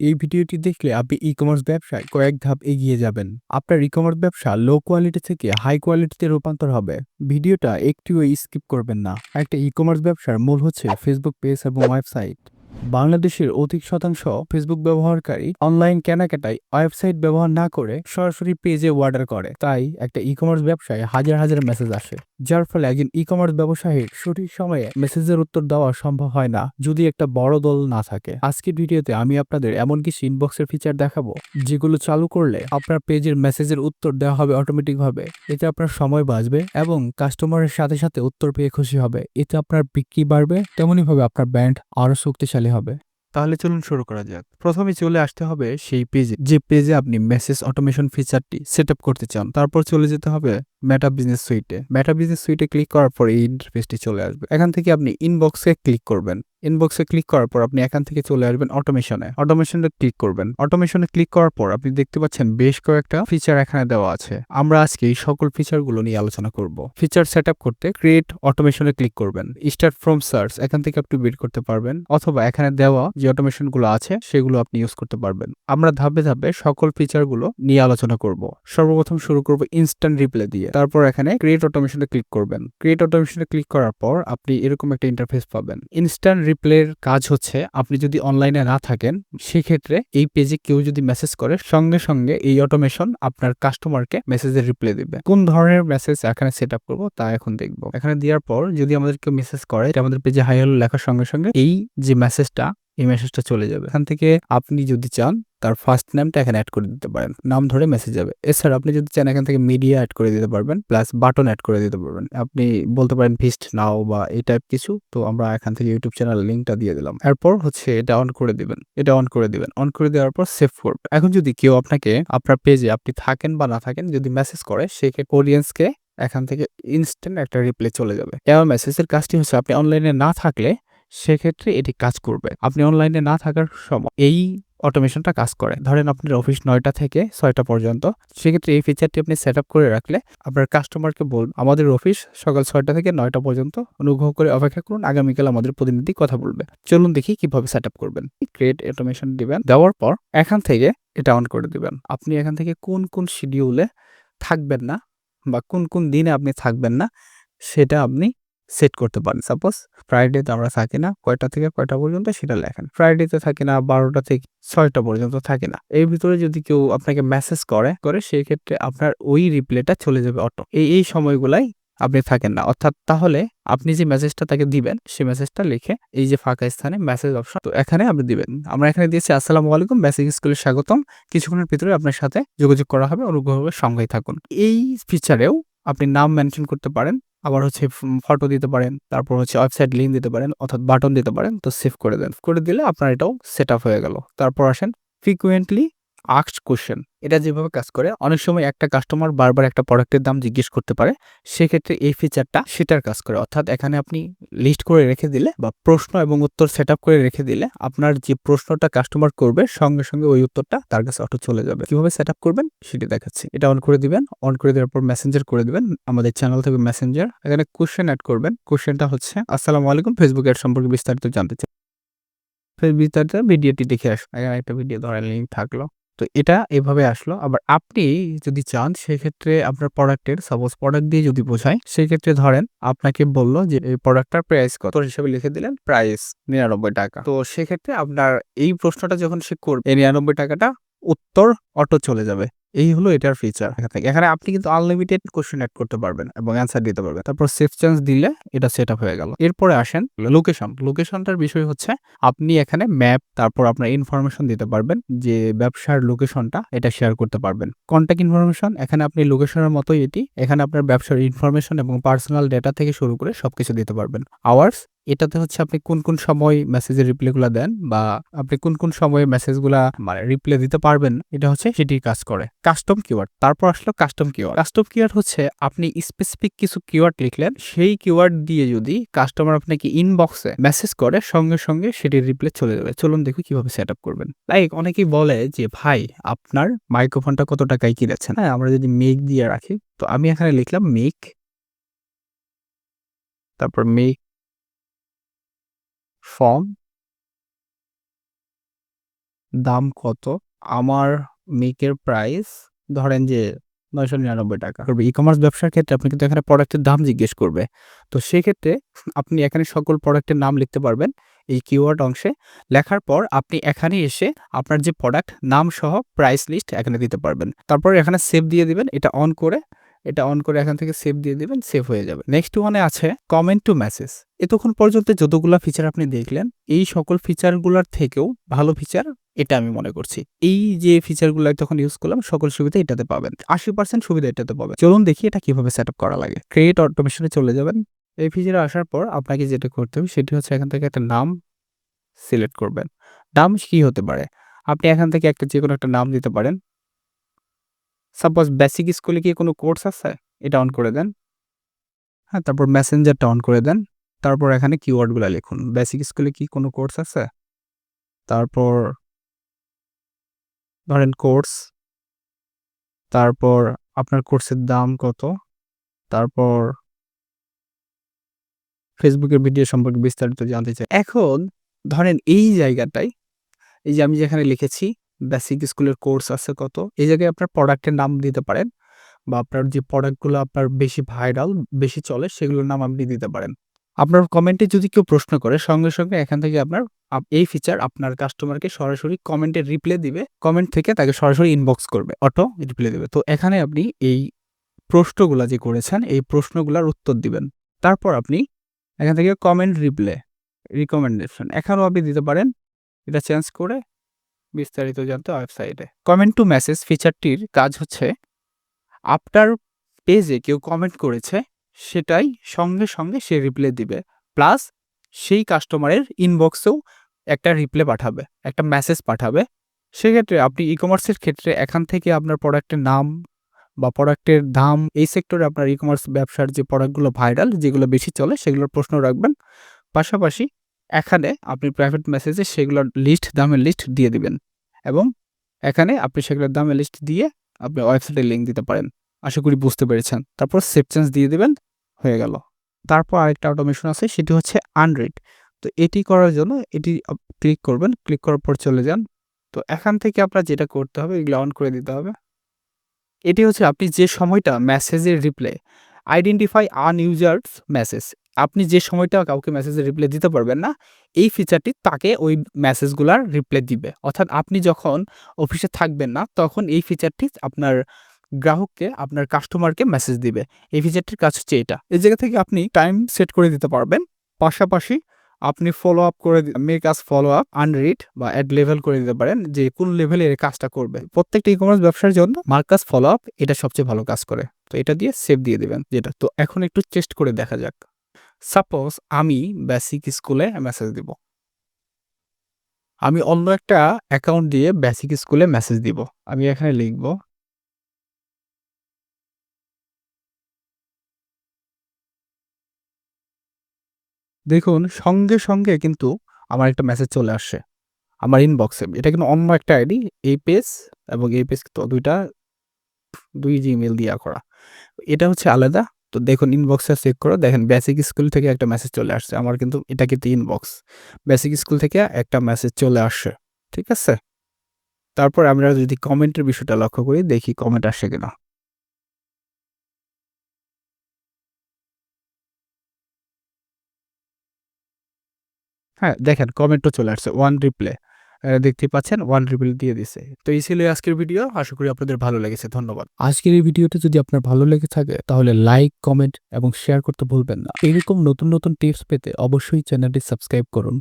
এই ভিডিওটি দেখলে আপনি ই কমার্স ব্যবসায় কয়েক ধাপ এগিয়ে যাবেন। আপনার ই কমার্স ব্যবসা লো কোয়ালিটি থেকে হাই কোয়ালিটিতে রূপান্তর হবে। ভিডিওটা একটিও স্কিপ করবেন না। একটা ই কমার্স ব্যবসার মূল হচ্ছে ফেসবুক পেজ এবং ওয়েবসাইট বাংলাদেশের অধিক শতাংশ ফেসবুক ব্যবহারকারী অনলাইন কেনাকাটায় ওয়েবসাইট ব্যবহার না করে সরাসরি পেজে অর্ডার করে। তাই একটা ই কমার্স ব্যবসায় হাজার হাজার মেসেজ আসে, যার ফলে একজন ই কমার্স ব্যবসায়ীর সঠিক সময়ে মেসেজের উত্তর দেওয়া সম্ভব হয় না, যদি একটা বড় দল না থাকে। আজকের ভিডিওতে আমি আপনাদের এমন কিছু ইনবক্সের ফিচার দেখাবো, যেগুলো চালু করলে আপনার পেজের মেসেজের উত্তর দেওয়া হবে অটোমেটিকভাবে এতে আপনার সময় বাঁচবে এবং কাস্টমারের সাথে সাথে উত্তর পেয়ে খুশি হবে। এতে আপনার বিক্রি বাড়বে তেমনইভাবে আপনার ব্র্যান্ড আরও শক্তিশালী হবে। তাহলে চলুন শুরু করা যাক। প্রথমে চলে আসতে হবে সেই পেজে যে পেজে আপনি মেসেজ অটোমেশন ফিচারটি সেট করতে চান, তারপর চলে যেতে হবে মেটা বিজনেস সুইটে মেটা বিজনেস সুইটে ক্লিক করার পর এই ইন্টারফেসটি চলে আসবে। এখান থেকে আপনি ইনবক্সে ক্লিক করবেন। ইনবক্সে ক্লিক করার পর আপনি এখান থেকে চলে আসবেন অটোমেশনে অটোমেশনে ক্লিক করবেন। অটোমেশনে ক্লিক করার পর আপনি দেখতে পাচ্ছেন বেশ কয়েকটা ফিচার এখানে দেওয়া আছে। আমরা আজকে এই সকল ফিচারগুলো নিয়ে আলোচনা করব। ফিচার সেট করতে ক্রিয়েট অটোমেশনে ক্লিক করবেন। স্টার্ট ফ্রম সার্চ এখান থেকে আপনি বের করতে পারবেন। অথবা এখানে দেওয়া যে অটোমেশনগুলো আছে, সেগুলো আপনি ইউজ করতে পারবেন। আমরা ধাপে ধাপে সকল ফিচারগুলো নিয়ে আলোচনা করব। সর্বপ্রথম শুরু করব ইনস্ট্যান্ট রিপ্লে দিয়ে। তারপর এখানে ক্রিয়েট অটোমেশনে ক্লিক করবেন। ক্রিয়েট অটোমেশনে ক্লিক করার পর আপনি এরকম একটা ইন্টারফেস পাবেন। ইনস্ট্যান্ট রিপ্লের কাজ হচ্ছে আপনি যদি অনলাইনে না থাকেন, সেক্ষেত্রে এই পেজে কেউ যদি মেসেজ করে, সঙ্গে সঙ্গে এই অটোমেশন আপনার কাস্টমারকে মেসেজের রিপ্লাই দিবে। কোন ধরনের মেসেজ এখানে সেট আপ করব তা এখন দেখব। এখানে দেওয়ার পর যদি আমাদের কেউ মেসেজ করে আমাদের পেজে হাই হ্যালো লেখার সঙ্গে সঙ্গে এই যে মেসেজটা এই মেসেজটা চলে যাবে। এখান থেকে আপনি যদি চান, তার ফার্স্ট নামটা এখানে অ্যাড করে দিতে পারেন। নাম ধরে মেসেজ যাবে। এছাড়া আপনি যদি চান, এখান থেকে মিডিয়া অ্যাড করে দিতে পারবেন প্লাস বাটন অ্যাড করে দিতে পারবেন। আপনি বলতে পারেন ভিস্ট নাও বা এই টাইপ কিছু, তো আমরা এখান থেকে ইউটিউব চ্যানেল লিঙ্কটা দিয়ে দিলাম। এরপর হচ্ছে এটা অন করে দিবেন। এটা অন করে দিবেন। অন করে দেওয়ার পর সেভ করবে এখন যদি কেউ আপনাকে, আপনার পেজে আপনি থাকেন বা না থাকেন, যদি মেসেজ করে সেক্ষেত্রে অডিয়েন্সকে এখান থেকে ইনস্ট্যান্ট একটা রিপ্লাই চলে যাবে। এবার মেসেজের কাজটি হচ্ছে, আপনি অনলাইনে না থাকলে সেক্ষেত্রে এটি কাজ করবে। আপনি অনলাইনে না থাকার সময় এই অটোমেশনটা কাজ করে। ধরেন আপনার অফিস নয়টা থেকে ছয়টা পর্যন্ত। সেক্ষেত্রে এই ফিচারটি আপনি সেট করে রাখলে আপনার কাস্টমারকে বলুন, আমাদের অফিস সকাল ছয়টা থেকে নয়টা পর্যন্ত অনুগ্রহ করে অপেক্ষা করুন। আগামীকাল আমাদের প্রতিনিধি কথা বলবে। চলুন দেখি কীভাবে সেট করবেন। ক্রিয়েট অটোমেশন দিবেন। দেওয়ার পর এখান থেকে এটা অন করে দিবেন। আপনি এখান থেকে কোন কোন শিডিউলে থাকবেন না বা কোন কোন দিনে আপনি থাকবেন না, সেটা আপনি সেট করতে পারেন। সাপোজ ফ্রাইডে ফ্রাইডেতে আমরা থাকি না, কয়টা থেকে কয়টা পর্যন্ত সেটা লেখেন। ফ্রাইডেতে থাকি না, বারোটা থেকে ছয়টা পর্যন্ত থাকে না। এর ভিতরে যদি কেউ আপনাকে মেসেজ করে করে সেই ক্ষেত্রে আপনার ওই রিপ্লাইটা চলে যাবে অটো এই এই সময়গুলাই আপনি থাকেন না। অর্থাৎ তাহলে আপনি যে মেসেজটা তাকে দিবেন, সেই মেসেজটা লিখে এই যে ফাঁকা স্থানে মেসেজ অপশন তো এখানে আপনি দিবেন। আমরা এখানে দিয়েছি, আসসালামু আলাইকুম বেসিক স্কুলে স্বাগতম। কিছুক্ষণের ভিতরে আপনার সাথে যোগাযোগ করা হবে অনুগ্রহভাবে সঙ্গেই থাকুন। এই ফিচারেও আপনি নাম মেনশন করতে পারেন। আবার হচ্ছে ফটো দিতে পারেন, তারপর হচ্ছে ওয়েবসাইট লিঙ্ক দিতে পারেন, অর্থাৎ বাটন দিতে পারেন, তো সেভ করে দেন। করে দিলে আপনার এটাও সেট হয়ে গেল। তারপর আসেন ফ্রিকুয়েন্টলি আক্সড কোশ্চেন এটা যেভাবে কাজ করে, অনেক সময় একটা কাস্টমার বারবার একটা প্রোডাক্টের দাম জিজ্ঞেস করতে পারে, সেক্ষেত্রে এই ফিচারটা সেটার কাজ করে। অর্থাৎ এখানে আপনি লিস্ট করে রেখে দিলে বা প্রশ্ন এবং উত্তর সেট করে রেখে দিলে আপনার যে প্রশ্নটা কাস্টমার করবে, সঙ্গে সঙ্গে ওই উত্তরটা তার কাছে অটো চলে যাবে। কীভাবে সেট করবেন সেটি দেখাচ্ছি। এটা অন করে দিবেন অন করে দেওয়ার পর মেসেঞ্জার করে দিবেন। আমাদের চ্যানেল থেকে মেসেঞ্জার এখানে কোশ্চেন অ্যাড করবেন। কোশ্চেনটা হচ্ছে, আসসালামু আলাইকুম ফেসবুক এর সম্পর্কে বিস্তারিত জানতে চাই। বিস্তারিত ভিডিওটি দেখে আসুন। এখানে একটা ভিডিও ধরেন লিঙ্ক থাকল। তো এটা এভাবে আসলো। আবার আপনি যদি চান, সেক্ষেত্রে আপনার প্রোডাক্টের সাপোজ প্রোডাক্ট দিয়ে যদি বোঝায় সেক্ষেত্রে ধরেন আপনাকে বলল যে, এই প্রোডাক্টটার প্রাইস কত? হিসেবে লিখে দিলেন, প্রাইস নিরানব্বই টাকা। তো সেক্ষেত্রে আপনার এই প্রশ্নটা যখন সে করবে, এই নিরানব্বই টাকাটা উত্তর অটো চলে যাবে। এই হলো এটার ফিচার এখানে আপনি কিন্তু আনলিমিটেড কোশ্চেন অ্যাড করতে পারবেন এবং অ্যান্সার দিতে পারবেন। তারপর সেফ চান্স দিলে এটা সেট আপ হয়ে গেল। এরপরে আসেন লোকেশন লোকেশনটার বিষয় হচ্ছে আপনি এখানে ম্যাপ তারপর আপনার ইনফরমেশন দিতে পারবেন যে ব্যবসার লোকেশনটা এটা শেয়ার করতে পারবেন। কন্ট্যাক্ট ইনফরমেশন এখানে আপনি লোকেশনের মতোই এটি, এখানে আপনার ব্যবসার ইনফরমেশন এবং পার্সোনাল ডেটা থেকে শুরু করে সবকিছু দিতে পারবেন। আওয়ার্স এটাতে হচ্ছে আপনি কোন কোন সময় মেসেজের রিপ্লাইগুলো দেন বা আপনি কোন কোন সময়ে মেসেজগুলা মানে রিপ্লাই দিতে পারবেন, এটা হচ্ছে সেটি কাজ করে। কাস্টম কিওয়ার্ড তারপর আসলো কাস্টম কিওয়ার্ড কাস্টম কিওয়ার্ড হচ্ছে আপনি স্পেসিফিক কিছু কিওয়ার্ড লিখলেন, সেই কিওয়ার্ড দিয়ে যদি কাস্টমার আপনাকে ইনবক্সে মেসেজ করে, সঙ্গে সঙ্গে সেটির রিপ্লাই চলে যাবে। চলুন দেখি কীভাবে সেট আপ করবেন। লাইক অনেকেই বলে যে, ভাই, আপনার মাইক্রোফোনটা কত টাকায় কিনেছেন? হ্যাঁ আমরা যদি মেক দিয়ে রাখি, তো আমি এখানে লিখলাম মেক তারপর মেক ফর্ম। দাম কত? আমার মেকের প্রাইস ধরেন যে নয়শো নিরানব্বই টাকা। করবে। ই কমার্স ব্যবসার ক্ষেত্রে আপনি কিন্তু এখানে প্রোডাক্টের দাম জিজ্ঞেস করবে। তো সেক্ষেত্রে আপনি এখানে সকল প্রোডাক্টের নাম লিখতে পারবেন এই কিওয়ার্ড অংশে। লেখার পর আপনি এখানে এসে আপনার যে প্রোডাক্ট নাম সহ প্রাইস লিস্ট এখানে দিতে পারবেন। তারপর এখানে সেভ দিয়ে দিবেন। এটা অন করে এটা অন করে এখান থেকে সেভ দিয়ে দিবেন সেভ হয়ে যাবে। নেক্সট ওয়ানে আছে কমেন্ট টু মেসেজ এতক্ষণ পর্যন্ত যতগুলা ফিচার আপনি দেখলেন, এই সকল ফিচারগুলোর থেকেও ভালো ফিচার এটা আমি মনে করছি। এই যে ফিচারগুলো তখন ইউজ করলাম, সকল সুবিধা এটাতে পাবেন। আশি পার্সেন্ট সুবিধা এটাতে পাবেন। চলুন দেখি এটা কীভাবে সেট করা লাগে। ক্রিয়েট অটোমেশনে চলে যাবেন। এই ফিচারে আসার পর আপনাকে যেটা করতে হবে, সেটি হচ্ছে এখান থেকে একটা নাম সিলেক্ট করবেন। নাম কি হতে পারে? আপনি এখান থেকে একটা যে কোনো একটা নাম দিতে পারেন। সাপোজ বেসিক স্কুলে কি কোনো কোর্স আছে? এটা অন করে দেন। হ্যাঁ তারপর মেসেঞ্জারটা অন করে দেন। তারপর এখানে কিওয়ার্ডগুলো লিখুন। বেসিক স্কুলে কি কোনো কোর্স আছে? তারপর ধরেন কোর্স তারপর আপনার কোর্সের দাম কত? তারপর ফেসবুকের ভিডিও সম্পর্কে বিস্তারিত জানতে চাই। এখন ধরেন এই জায়গাটায়, এই যে আমি যেখানে লিখেছি বেসিক স্কুলের কোর্স আছে কত, এই জায়গায় আপনার প্রোডাক্টের নাম দিতে পারেন বা আপনার যে প্রোডাক্টগুলো আপনার বেশি ভাইরাল বেশি চলে সেগুলোর নাম আপনি দিতে পারেন। আপনার কমেন্টে যদি কেউ প্রশ্ন করে, সঙ্গে সঙ্গে এখান থেকে আপনার আপ- এই ফিচার আপনার কাস্টমারকে সরাসরি কমেন্টে রিপ্লাই দিবে কমেন্ট থেকে তাকে সরাসরি ইনবক্স করবে অটো রিপ্লাই দেবে। তো এখানে আপনি এই প্রশ্নগুলা যে করেছেন, এই প্রশ্নগুলোর উত্তর দিবেন। তারপর আপনি এখান থেকে কমেন্ট রিপ্লে রিকমেন্ডেশন এখানেও আপনি দিতে পারেন, এটা চেঞ্জ করে বিস্তারিত জানতে ওয়েবসাইটে। কমেন্ট টু মেসেজ ফিচারটির কাজ হচ্ছে আপনার পেজে কেউ কমেন্ট করেছে, সেটাই সঙ্গে সঙ্গে সে রিপ্লাই দিবে। প্লাস সেই কাস্টমারের ইনবক্সেও একটা রিপ্লে পাঠাবে, একটা মেসেজ পাঠাবে। সেক্ষেত্রে আপনি ই কমার্সের ক্ষেত্রে এখান থেকে আপনার প্রোডাক্টের নাম বা প্রোডাক্টের দাম, এই সেক্টরে আপনার ই কমার্স ব্যবসার যে প্রোডাক্টগুলো ভাইরাল যেগুলো বেশি চলে, সেগুলোর প্রশ্ন রাখবেন। পাশাপাশি এখানে আপনি প্রাইভেট মেসেজে সেগুলোর লিস্ট দামের লিস্ট দিয়ে দিবেন এবং এখানে আপনি সেগুলোর দামের লিস্ট দিয়ে আপনি ওয়েবসাইটে লিঙ্ক দিতে পারেন। আশা করি বুঝতে পেরেছেন। তারপর সেভ চেঞ্জ দিয়ে দেবেন, হয়ে গেল। তারপর আরেকটা অটোমেশন আছে, সেটি হচ্ছে আনরিড তো এটি করার জন্য এটি ক্লিক করবেন ক্লিক করার পর চলে যান। তো এখান থেকে আপনার যেটা করতে হবে, এগুলো অন করে দিতে হবে। এটি হচ্ছে আপনি যে সময়টা মেসেজের রিপ্লাই আইডেন্টিফাই আনইউজার্স মেসেজ আপনি যে সময়টা কাউকে মেসেজের রিপ্লাই দিতে পারবেন না, এই ফিচারটি তাকে ওই মেসেজগুলার রিপ্লাই দিবে। অর্থাৎ আপনি যখন অফিসে থাকবেন না, তখন এই ফিচারটি আপনার গ্রাহককে, আপনার কাস্টমারকে মেসেজ দিবে। এই ফিচারটির কাজ হচ্ছে এটা। এই জায়গা থেকে আপনি টাইম সেট করে দিতে পারবেন। পাশাপাশি আপনি ফলো আপ করে mark as follow up unread বা অ্যাড লেভেল করে দিতে পারেন যে কোন লেভেলে এর কাজটা করবে। প্রত্যেকটা ই কমার্স ব্যবসার জন্য মার্কাস ফলো আপ এটা সবচেয়ে ভালো কাজ করে। তো এটা দিয়ে সেভ দিয়ে দেবেন যেটা। তো এখন একটু চেস্ট করে দেখা যাক। সাপোজ আমি বেসিক স্কুলে মেসেজ দিব। আমি অন্য একটা অ্যাকাউন্ট দিয়ে বেসিক স্কুলে মেসেজ দিব। আমি এখানে লিখব দেখুন, সঙ্গে সঙ্গে কিন্তু আমার একটা মেসেজ চলে আসছে আমার ইনবক্সে এটা কিন্তু অন্য একটা আইডি এই পেজ এবং এই পেজ তো দুইটা, দুই জিমেল দিয়া করা। এটা হচ্ছে আলাদা। তো দেখুন ইনবক্সে চেক করো। দেখেন বেসিক স্কুল থেকে একটা মেসেজ চলে আসছে। আমার কিন্তু এটা কিন্তু ইনবক্স বেসিক স্কুল থেকে একটা মেসেজ চলে আসছে ঠিক আছে? তারপর আমরা যদি কমেন্টের বিষয়টা লক্ষ্য করি, দেখি কমেন্ট আসে কিনা। হ্যাঁ দেখেন কমেন্টও চলে আসছে ওয়ান রিপ্লে দেখতে পাচ্ছেন ওয়ান রিপ্লে দিয়ে দিছে। তো এই ছিল আজকের ভিডিও আশা করি আপনাদের ভালো লেগেছে, ধন্যবাদ। আজকের এই ভিডিওটা যদি আপনার ভালো লেগে থাকে, তাহলে লাইক কমেন্ট এবং শেয়ার করতে ভুলবেন না। এরকম নতুন নতুন টিপস পেতে অবশ্যই চ্যানেলটি সাবস্ক্রাইব করুন।